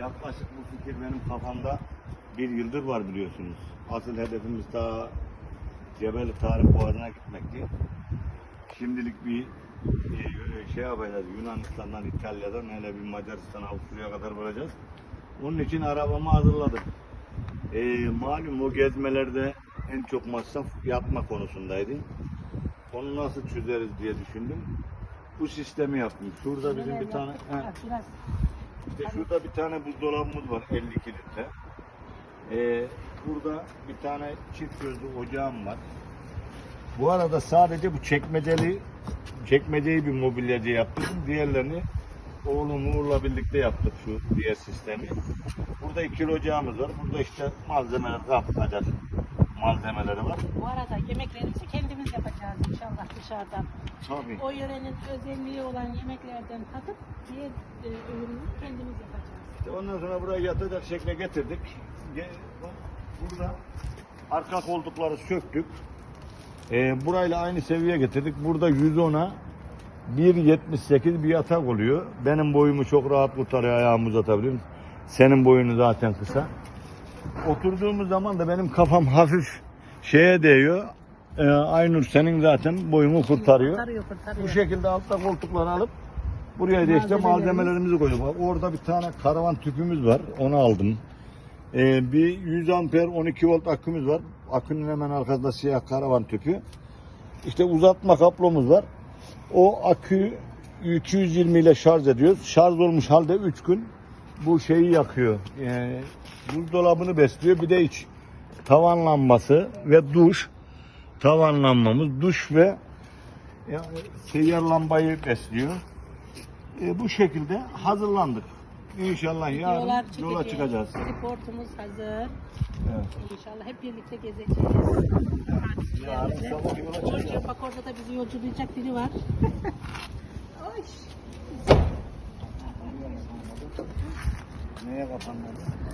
Yaklaşık bu fikir benim kafamda bir yıldır var biliyorsunuz. Asıl hedefimiz daha Cebeli Tarık Boğazı'na gitmekti. Şimdilik bir e, şey yapacağız. Yunanistan'dan, İtalya'dan hele bir Macaristan, Avusturya'ya kadar varacağız. Onun için arabamı hazırladım. E, malum o gezmelerde en çok masraf yatma konusundaydı. Onu nasıl çözeriz diye düşündüm. Bu sistemi yaptım. Şurada bizim bir tane... he. İşte şurada bir tane buzdolabımız var 52 litre. Ee, burada bir tane çift gözlü ocağım var. Bu arada sadece bu çekmeceli çekmeceyi bir mobilyacı yaptım. Diğerlerini oğlum Uğur'la birlikte yaptık şu diğer sistemi. Burada ikili ocağımız var. Burada işte malzemeler kapatacak malzemeleri var. bu arada yemeklerimizi kendimiz yapacağız inşallah dışarıdan. Tabii. O yörenin özelliği olan yemeklerden tadıp diğer e, ürünü kendimiz yapacağız. İşte ondan sonra buraya yatacak şekle getirdik. Ge- Burada arka koltukları söktük. Ee, burayla aynı seviyeye getirdik. Burada 110'a 1.78 bir yatak oluyor. Benim boyumu çok rahat kurtarıyor ayağımı uzatabiliyorum. Senin boyunu zaten kısa. Oturduğumuz zaman da benim kafam hafif şeye değiyor. Ee, Aynur senin zaten boyunu kurtarıyor. Kurtarıyor kurtarıyor. Bu şekilde altta koltukları alıp buraya da işte Malzemelerimiz- malzemelerimizi koyduk. Bak Orada bir tane karavan tüpümüz var. Onu aldım. Ee, bir 100 amper 12 volt akümüz var. Akünün hemen arkasında siyah karavan tüpü. İşte uzatma kablomuz var. O akü 220 ile şarj ediyoruz. Şarj olmuş halde 3 gün bu şeyi yakıyor. Ee, buzdolabını besliyor. Bir de iç tavan lambası ve duş. Tavan lambamız, duş ve yani seyyar lambayı besliyor. E, bu şekilde hazırlandık. İnşallah yarın Yola yola çıkacağız. Reportumuz hazır. Evet. İnşallah hep birlikte gezeceğiz. Yarın sabah yola çıkacağız. Orada, bak orada da bizi yolculayacak biri var. Oy. Neye kapanmadı?